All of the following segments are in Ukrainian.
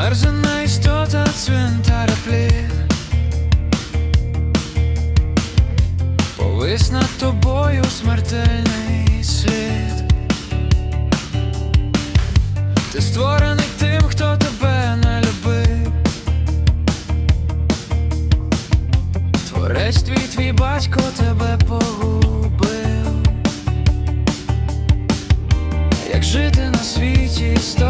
Мерзена істота цвинтаря плід. Повис над тобою смертельний слід. Ти створений тим, хто тебе не любив. Творець твій, твій батько тебе погубив. Як жити на світі істоті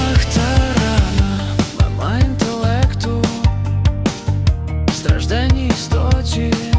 you.